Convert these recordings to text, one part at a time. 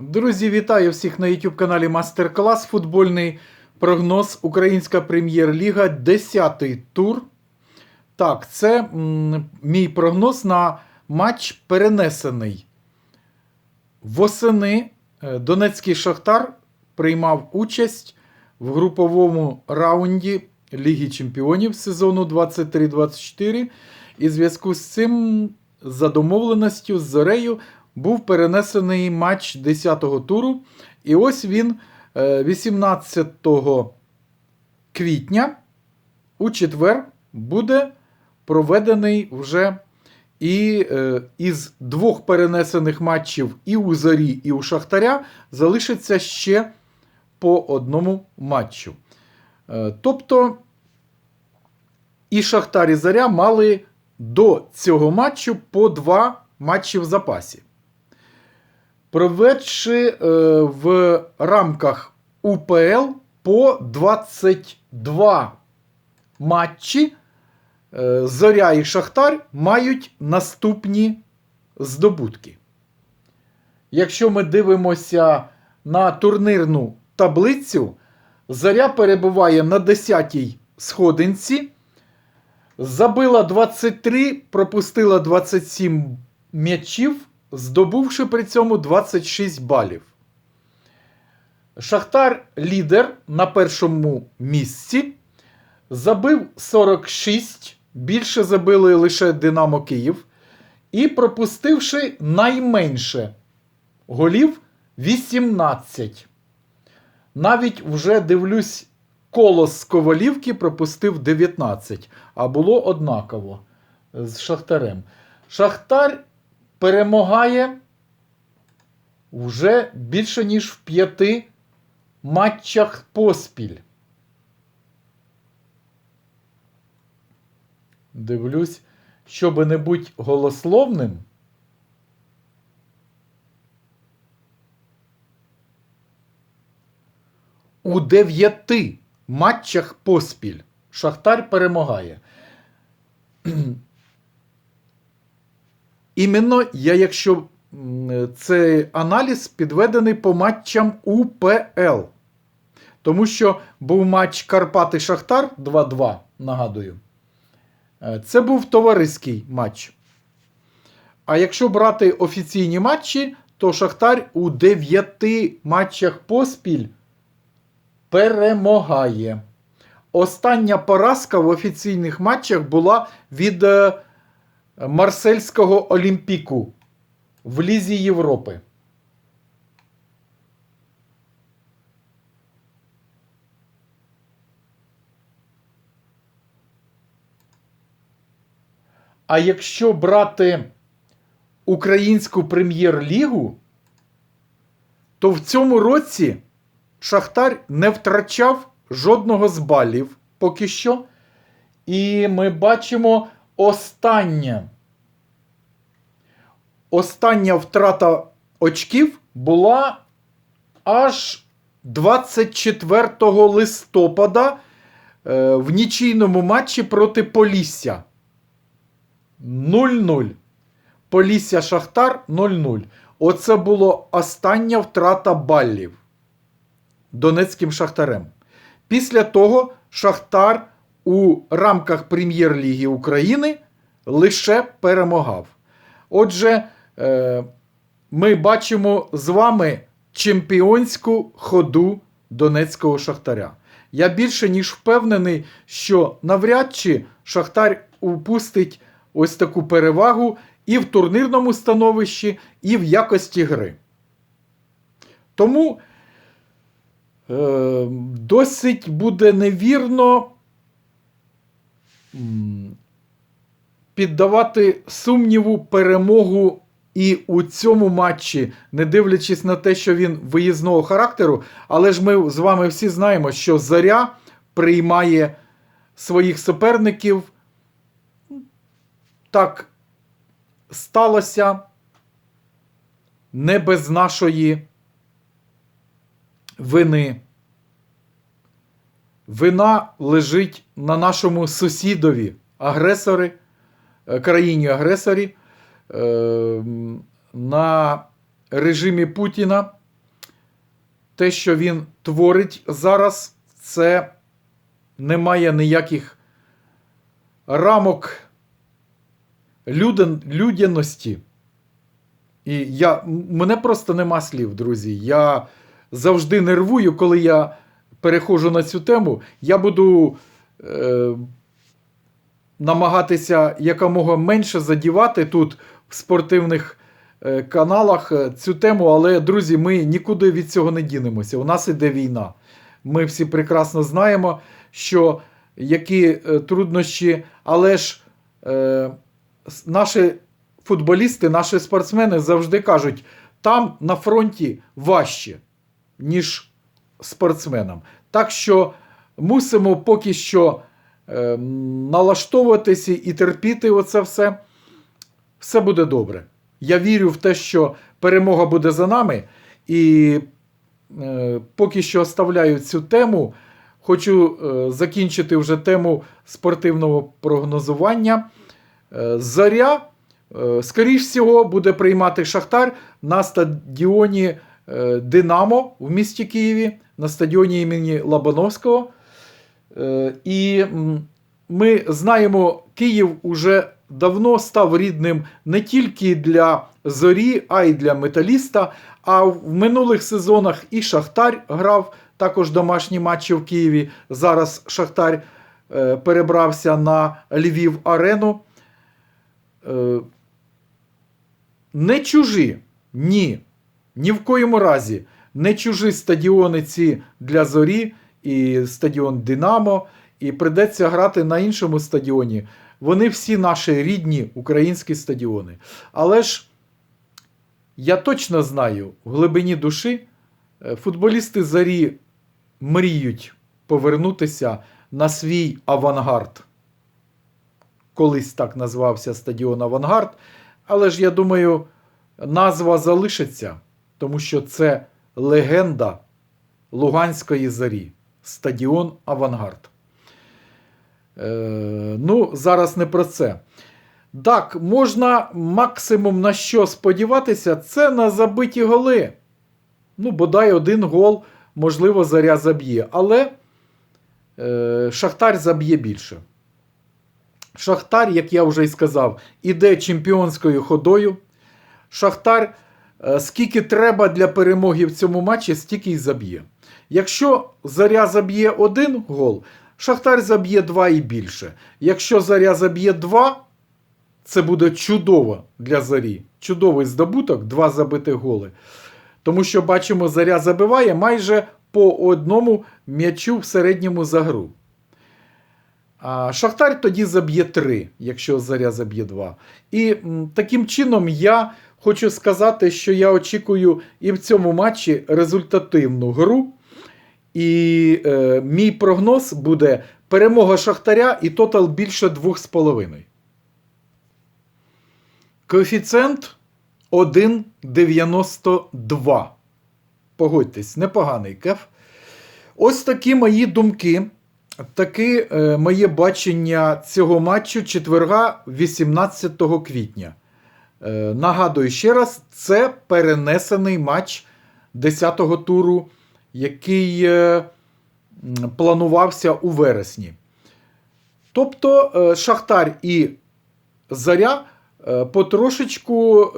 Друзі, вітаю всіх на YouTube каналі Мастер Клас. Футбольний прогноз Українська прем'єр-ліга, 10-й тур. Так, це м, мій прогноз на матч перенесений. Восени е, Донецький Шахтар приймав участь в груповому раунді Ліги Чемпіонів сезону 23-24. І в зв'язку з цим, за домовленістю з Зорею, був перенесений матч 10-го туру. І ось він е, 18 квітня у четвер буде проведений вже і е, із двох перенесених матчів і у Зорі, і у Шахтаря залишиться ще по одному матчу. Е, тобто і Шахтар і Заря мали до цього матчу по два матчі в запасі. Проведши е, в рамках УПЛ по 22 матчі, е, Зоря і Шахтар мають наступні здобутки. Якщо ми дивимося на турнірну таблицю, Заря перебуває на 10-й сходинці. Забила 23, пропустила 27 м'ячів, здобувши при цьому 26 балів. Шахтар лідер на першому місці. Забив 46, більше забили лише Динамо Київ. І пропустивши найменше голів 18. Навіть вже дивлюсь, колос з Ковалівки пропустив 19, а було однаково з Шахтарем. Шахтар перемагає вже більше, ніж в п'яти матчах поспіль. Дивлюсь, щоби не бути голословним. У дев'яти матчах поспіль Шахтар перемагає. Іменно я, якщо цей аналіз підведений по матчам УПЛ. Тому що був матч Карпати Шахтар 2-2, нагадую. Е, Це був товариський матч. А якщо брати офіційні матчі, то Шахтар у 9 матчах поспіль перемагає. Остання поразка в офіційних матчах була від е, Марсельського Олімпіку в Лізі Європи. А якщо брати Українську прем'єр-лігу, то в цьому році Шахтар не втрачав жодного з балів поки що. І ми бачимо остання. Остання втрата очків була аж 24 листопада е, в нічийному матчі проти Полісся. 0-0. Полісся Шахтар 0-0. Оце було остання втрата балів Донецьким Шахтарем. Після того Шахтар у рамках Прем'єр-ліги України лише перемагав. Отже, е, ми бачимо з вами чемпіонську ходу Донецького Шахтаря. Я більше ніж впевнений, що навряд чи Шахтар упустить ось таку перевагу і в турнірному становищі, і в якості гри. Тому е, досить буде невірно піддавати сумніву перемогу і у цьому матчі, не дивлячись на те, що він виїзного характеру, але ж ми з вами всі знаємо, що Заря приймає своїх суперників. Так сталося не без нашої вини. Вина лежить на нашому сусідові, агресори, е, країні-агресорі, е, на режимі Путіна, те, що він творить зараз, це не має ніяких рамок люден, людяності. І я, мене просто нема слів, друзі. Я завжди нервую, коли я переходжу на цю тему. Я буду е, намагатися якомога менше задівати тут в спортивних е, каналах е, цю тему, але, друзі, ми нікуди від цього не дінемося. У нас іде війна. Ми всі прекрасно знаємо, що які е, труднощі, але ж е, наші футболісти, наші спортсмени завжди кажуть, там на фронті важче, ніж спортсменам. Так що мусимо поки що е, налаштовуватися і терпіти оце все. Все буде добре. Я вірю в те, що перемога буде за нами. І е, поки що оставляю цю тему. Хочу е, закінчити вже тему спортивного прогнозування. Е, Заря, е, скоріш всього, буде приймати Шахтар на стадіоні е, Динамо в місті Києві, на стадіоні імені Лобановського. Е, І ми знаємо, Київ уже давно став рідним не тільки для зорі, а й для металіста. А в минулих сезонах і Шахтар грав також домашні матчі в Києві. Зараз Шахтар е, перебрався на Львів Арену. Е, не чужі, ні. Ні в коєму разі. Не чужі стадіони ці для зорі, і стадіон Динамо, і придеться грати на іншому стадіоні. Вони всі наші рідні українські стадіони. Але ж я точно знаю, в глибині душі е, футболісти зарі мріють повернутися на свій авангард. Колись так назвався стадіон Авангард. Але ж я думаю, назва залишиться, тому що це легенда Луганської зарі. Стадіон Авангард. Е, ну, зараз не про це. Так, можна максимум на що сподіватися, це на забиті голи. Ну, бодай один гол, можливо, заря заб'є. Але е, Шахтар заб'є більше. Шахтар, як я вже й сказав, іде чемпіонською ходою. Шахтар, скільки треба для перемоги в цьому матчі, стільки й заб'є. Якщо Заря заб'є один гол, Шахтар заб'є два і більше. Якщо Заря заб'є два, це буде чудово для Зарі. Чудовий здобуток, два забити голи. Тому що бачимо, Заря забиває майже по одному м'ячу в середньому за гру. А Шахтар тоді заб'є 3, якщо Заря заб'є 2. І таким чином я хочу сказати, що я очікую і в цьому матчі результативну гру. І е, мій прогноз буде перемога Шахтаря і тотал більше 2,5. Коефіцієнт 1,92. Погодьтесь, непоганий кеф. Ось такі мої думки. Таке моє бачення цього матчу четверга 18 квітня. Е, нагадую ще раз, це перенесений матч 10-го туру, який е, планувався у вересні. Тобто е, Шахтар і Заря потрошечку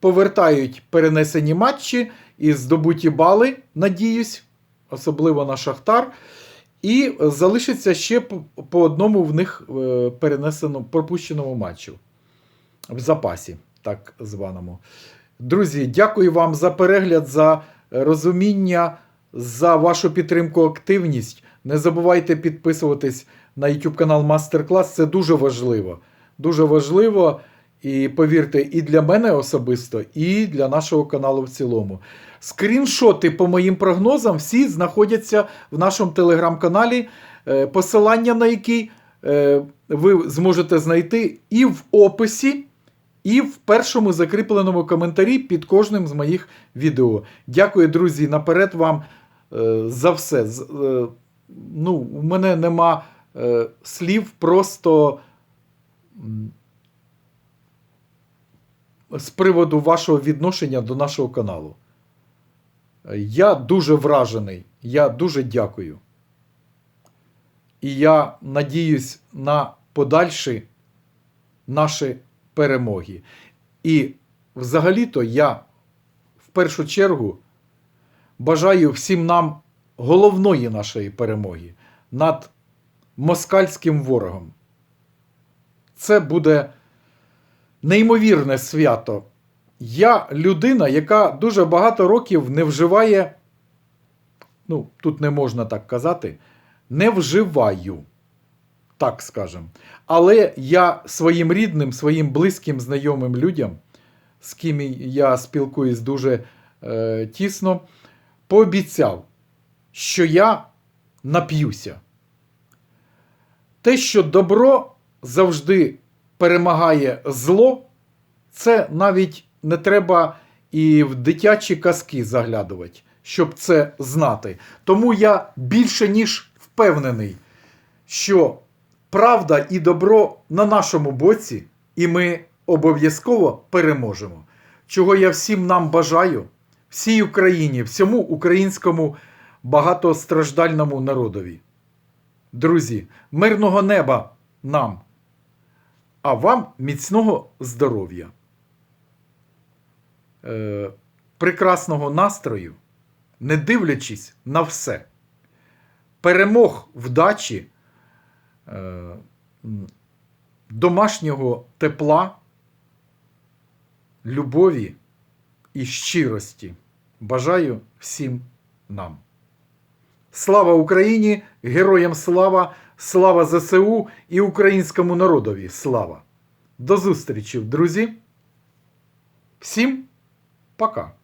повертають перенесені матчі і здобуті бали, надіюсь, особливо на Шахтар. І залишиться ще по одному в них перенесеному пропущеному матчу в запасі, так званому. Друзі, дякую вам за перегляд, за розуміння, за вашу підтримку, активність. Не забувайте підписуватись на YouTube канал Мастер Клас. Це дуже важливо. Дуже важливо. І повірте, і для мене особисто, і для нашого каналу в цілому. Скріншоти по моїм прогнозам всі знаходяться в нашому телеграм-каналі, е, посилання на який е, ви зможете знайти і в описі, і в першому закріпленому коментарі під кожним з моїх відео. Дякую, друзі, наперед вам е, за все. Е, Ну, у мене нема е, слів, просто. з приводу вашого відношення до нашого каналу. Я дуже вражений. Я дуже дякую. І я надіюсь на подальші наші перемоги. І взагалі-то я в першу чергу бажаю всім нам головної нашої перемоги над москальським ворогом. Це буде неймовірне свято. Я людина, яка дуже багато років не вживає, ну, тут не можна так казати, не вживаю, так скажем. Але я своїм рідним, своїм близьким знайомим людям, з ким я спілкуюсь дуже е, тісно, пообіцяв, що я нап'юся. Те, що добро завжди перемагає зло, це навіть не треба і в дитячі казки заглядувати, щоб це знати. Тому я більше ніж впевнений, що правда і добро на нашому боці, і ми обов'язково переможемо. Чого я всім нам бажаю, всій Україні, всьому українському багатостраждальному народові. Друзі, мирного неба нам, а вам міцного здоров'я, е, прекрасного настрою, не дивлячись на все, перемог вдачі, домашнього тепла, любові і щирості. Бажаю всім нам. Слава Україні! Героям слава! Слава ЗСУ і українському народові! Слава! До зустрічі, друзі! Всім пока!